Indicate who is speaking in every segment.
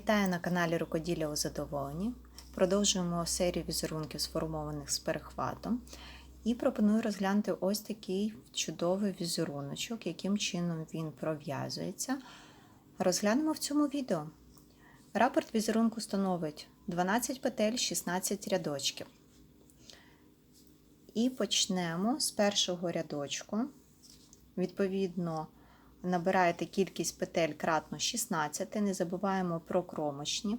Speaker 1: Вітаю на каналі Рукоділля у задоволенні. Продовжуємо серію візерунків, сформованих з перехватом. І пропоную розглянути ось такий чудовий візеруночок, яким чином він пров'язується. Розглянемо в цьому відео. Рапорт візерунку становить 12 петель, 16 рядочків. І почнемо з першого рядочку. Відповідно, набираєте кількість петель кратно 16, не забуваємо про кромочні.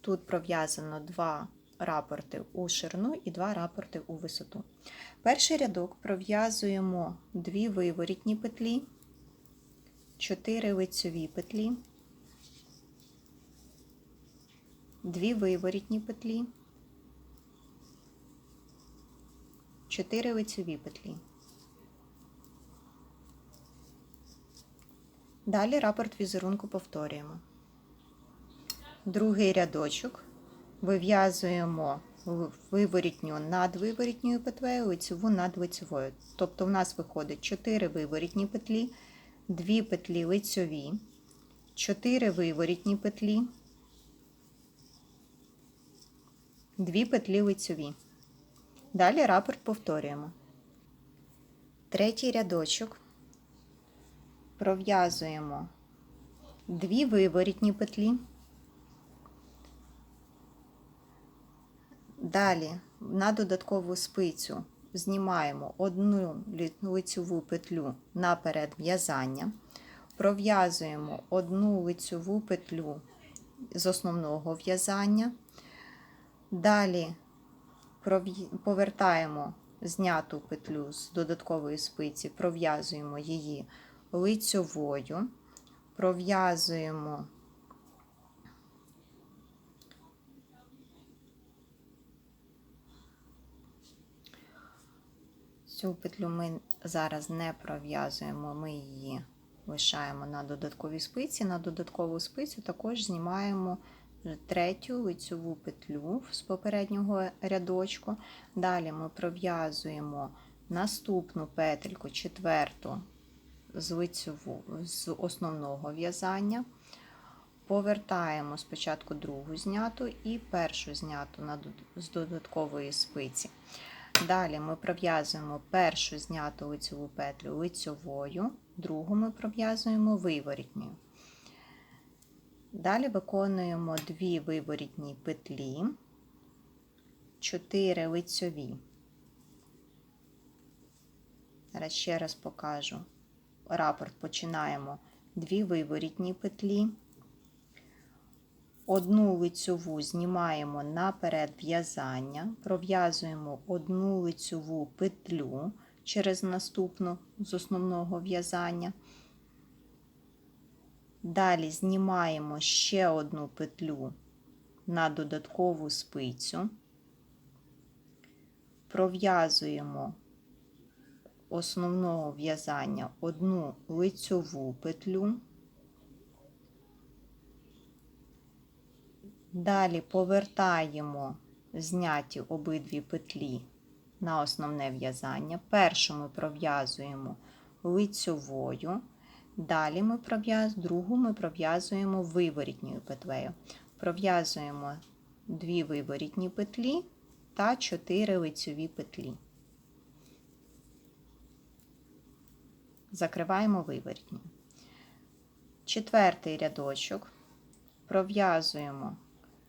Speaker 1: Тут пров'язано два рапорти у ширину і два рапорти у висоту. Перший рядок пров'язуємо дві виворітні петлі, 4 лицьові петлі, дві виворітні петлі, 4 лицьові петлі. Далі рапорт візерунку повторюємо. Другий рядочок вив'язуємо виворітню над виворітньою петлею, лицеву над лицевою. Тобто в нас виходить 4 виворітні петлі, 2 петлі лицьові, 4 виворітні петлі, 2 петлі лицьові. Далі рапорт повторюємо. Третій рядочок пров'язуємо дві виворітні петлі. Далі на додаткову спицю знімаємо одну лицьову петлю наперед в'язання, пров'язуємо одну лицьову петлю з основного в'язання. Далі повертаємо зняту петлю з додаткової спиці, пров'язуємо її лицьовою, пров'язуємо цю петлю ми зараз не пров'язуємо, ми її лишаємо на додатковій спиці. На додаткову спицю також знімаємо третю лицьову петлю з попереднього рядочку. Далі ми пров'язуємо наступну петельку, четверту з лицеву, з основного в'язання. Повертаємо спочатку другу зняту і першу зняту з додаткової спиці. Далі ми пров'язуємо першу зняту лицеву петлю лицьовою, другу ми пров'язуємо виворітньою. Далі виконуємо дві виворітні петлі, 4 лицьові. Зараз ще раз покажу рапорт починаємо. Дві виворітні петлі, одну лицьову знімаємо наперед в'язання, пров'язуємо одну лицьову петлю через наступну з основного в'язання. Далі знімаємо ще одну петлю на додаткову спицю, пров'язуємо основного в'язання одну лицьову петлю. Далі повертаємо зняті обидві петлі на основне в'язання. Першу ми пров'язуємо лицьовою, далі ми другу ми пров'язуємо виворітньою петлею. Пров'язуємо дві виворітні петлі та 4 лицьові петлі. Закриваємо виворітні. Четвертий рядочок пров'язуємо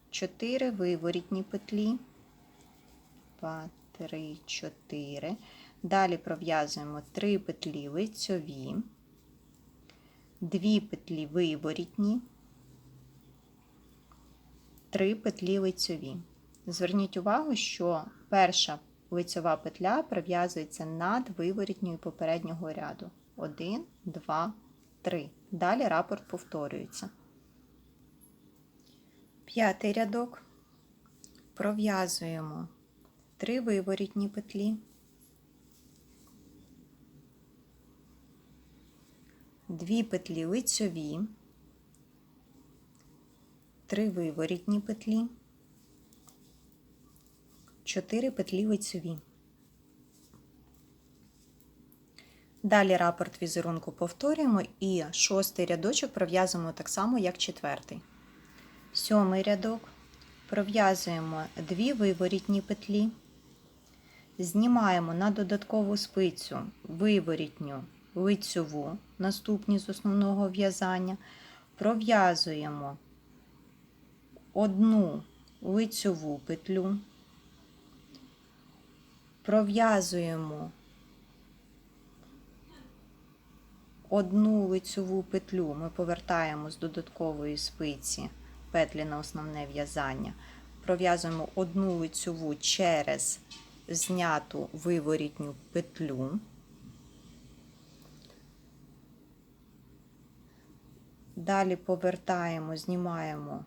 Speaker 1: 4 виворітні петлі, 2, 3, 4. Далі пров'язуємо 3 петлі лицьові, 2 петлі виворітні, 3 петлі лицьові. Зверніть увагу, що перша лицьова петля пров'язується над виворітньою попереднього ряду. 1, 2, 3. Далі рапорт повторюється. П'ятий рядок пров'язуємо 3 виворітні петлі, дві петлі лицьові, 3 виворітні петлі, 4 петлі лицьові. Далі рапорт візерунку повторюємо і шостий рядочок пров'язуємо так само, як четвертий. Сьомий рядок. Пров'язуємо дві виворітні петлі. Знімаємо на додаткову спицю виворітню лицьову, наступні з основного в'язання. Пров'язуємо одну лицьову петлю, пров'язуємо одну лицьову петлю, ми повертаємо з додаткової спиці петлі на основне в'язання, пров'язуємо одну лицьову через зняту виворітню петлю. Далі повертаємо, знімаємо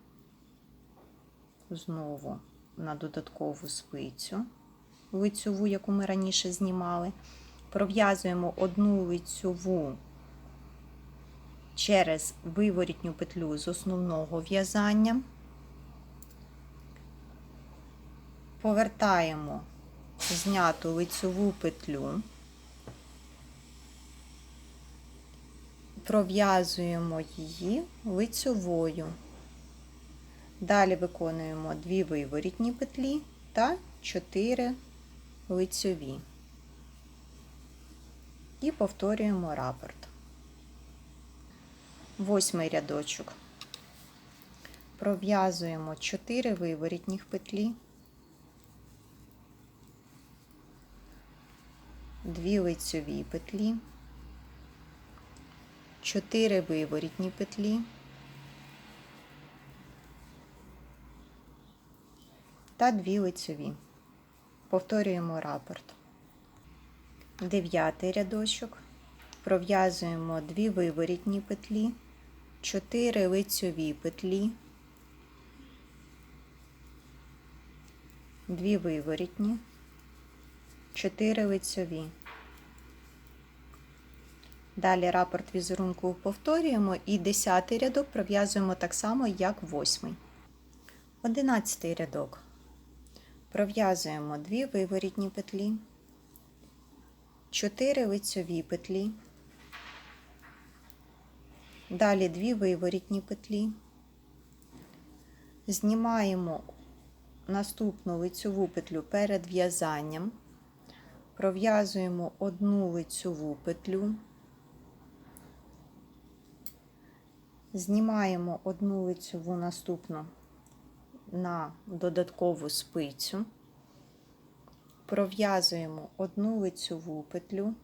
Speaker 1: знову на додаткову спицю, лицьову, яку ми раніше знімали. Пров'язуємо одну лицьову через виворітню петлю з основного в'язання. Повертаємо зняту лицьову петлю. пров'язуємо її лицьовою. Далі виконуємо дві виворітні петлі та 4 лицьові. І повторюємо рапорт. Восьмий рядочок. Пров'язуємо 4 виворітніх петлі, 2 лицьові петлі. 4 виворітні петлі та 2 лицьові. Повторюємо рапорт. Дев'ятий рядочок. Пров'язуємо 2 виворітні петлі, 4 лицьові петлі, 2 виворітні, 4 лицьові. Далі рапорт візерунку повторюємо і 10 рядок пров'язуємо так само, як 8. 11 рядок. Пров'язуємо 2 виворітні петлі, 4 лицьові петлі, далі 2 виворітні петлі, знімаємо наступну лицьову петлю перед в'язанням, пров'язуємо одну лицьову петлю. Знімаємо одну лицьову наступну на додаткову спицю, пров'язуємо одну лицьову петлю,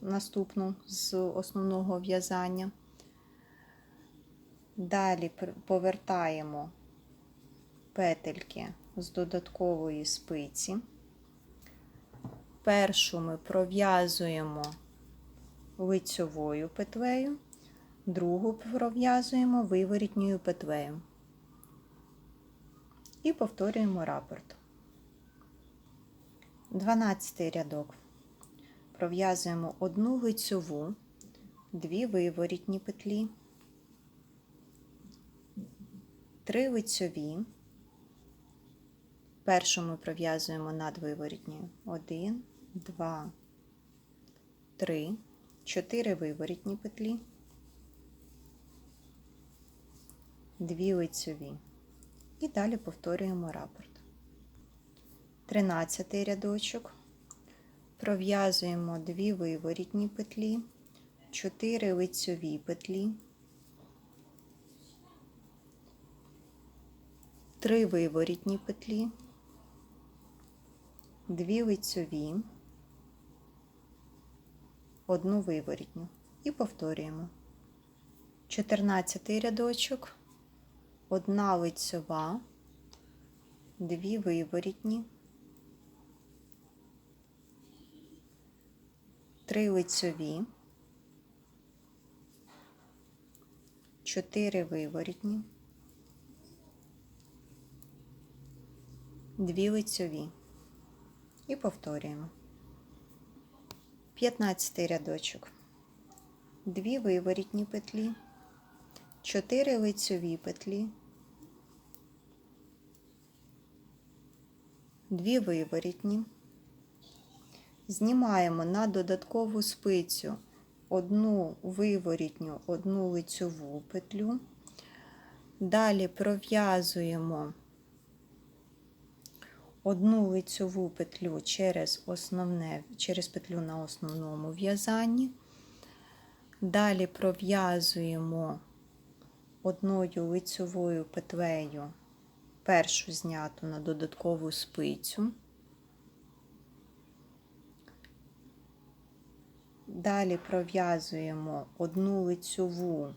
Speaker 1: наступну з основного в'язання. Далі повертаємо петельки з додаткової спиці. Першу ми пров'язуємо лицьовою петлею другу пров'язуємо виворітньою петлею і повторюємо рапорт. 12 рядок. Пров'язуємо одну лицьову, дві виворітні петлі, три лицьові. Першу ми пров'язуємо над виворітньою. Один, два, три, чотири виворітні петлі. Дві лицьові. І далі повторюємо рапорт. 13 рядочок. Пров'язуємо дві виворітні петлі, 4 лицьові петлі, 3 виворітні петлі, 2 лицьові, одну виворітню. І повторюємо. 14 рядочок одна лицьова, дві виворітні, три лицьові, чотири виворітні, дві лицьові. І повторюємо. 15 рядочок, дві виворітні петлі, 4 лицьові петлі. дві виворітні, знімаємо на додаткову спицю одну виворітню, одну лицьову петлю, Далі пров'язуємо одну лицьову петлю через, основне, через петлю на основному в'язанні. Далі пров'язуємо одною лицьовою петлею першу зняту на додаткову спицю. Далі пров'язуємо одну лицьову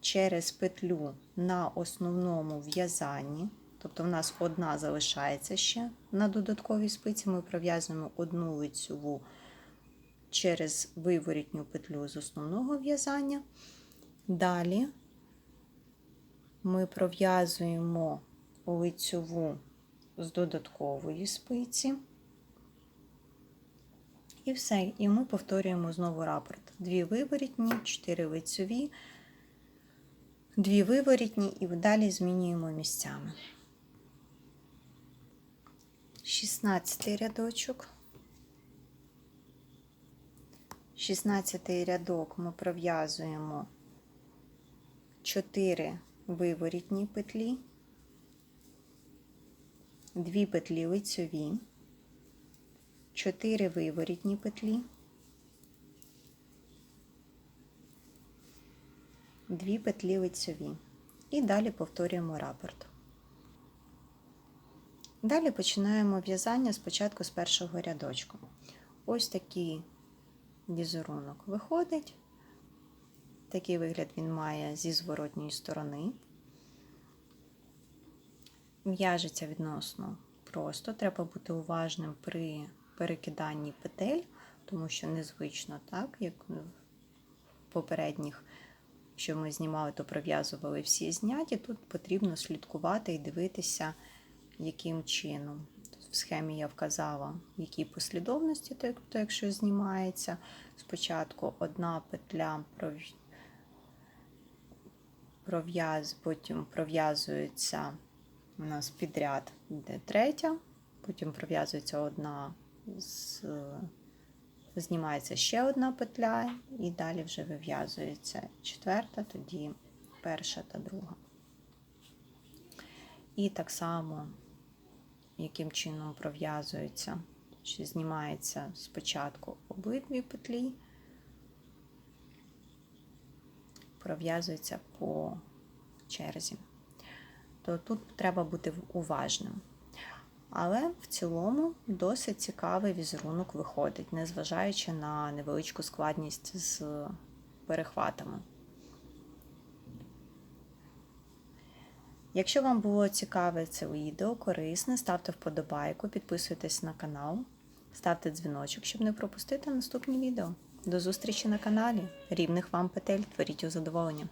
Speaker 1: через петлю на основному в'язанні. Тобто в нас одна залишається ще на додатковій спиці. Ми пров'язуємо одну лицьову через виворітню петлю з основного в'язання. Далі ми пров'язуємо лицьову з додаткової спиці. І все. І ми повторюємо знову рапорт. Дві виворітні, чотири лицьові, дві виворітні, і далі змінюємо місцями. 16 рядочок. 16 рядок ми пров'язуємо 4 виворітні петлі, 2 петлі лицьові, 4 виворітні петлі, 2 петлі лицьові. І далі повторюємо рапорт. Далі починаємо в'язання спочатку з першого рядочку. Ось такий візерунок виходить. Такий вигляд він має зі зворотньої сторони. В'яжеться відносно просто. Треба бути уважним при перекиданні петель, тому що незвично, так, як в попередніх, що ми знімали, то пров'язували всі зняті. Тут потрібно слідкувати і дивитися яким чином. Тут В схемі я вказала, в якій послідовності, тобто, якщо знімається, спочатку одна петля потім пров'язується у нас підряд, де третя, потім пров'язується одна, з, знімається ще одна петля, і далі вже вив'язується четверта, тоді перша та друга. І так само яким чином пров'язується, що знімається спочатку обидві петлі, пров'язується по черзі. То тут треба бути уважним. Але в цілому досить цікавий візерунок виходить, незважаючи на невеличку складність з перехватами. Якщо вам було цікаве це відео, корисне, ставте вподобайку, підписуйтесь на канал, ставте дзвіночок, щоб не пропустити наступні відео. До зустрічі на каналі. Рівних вам петель, творіть у задоволення!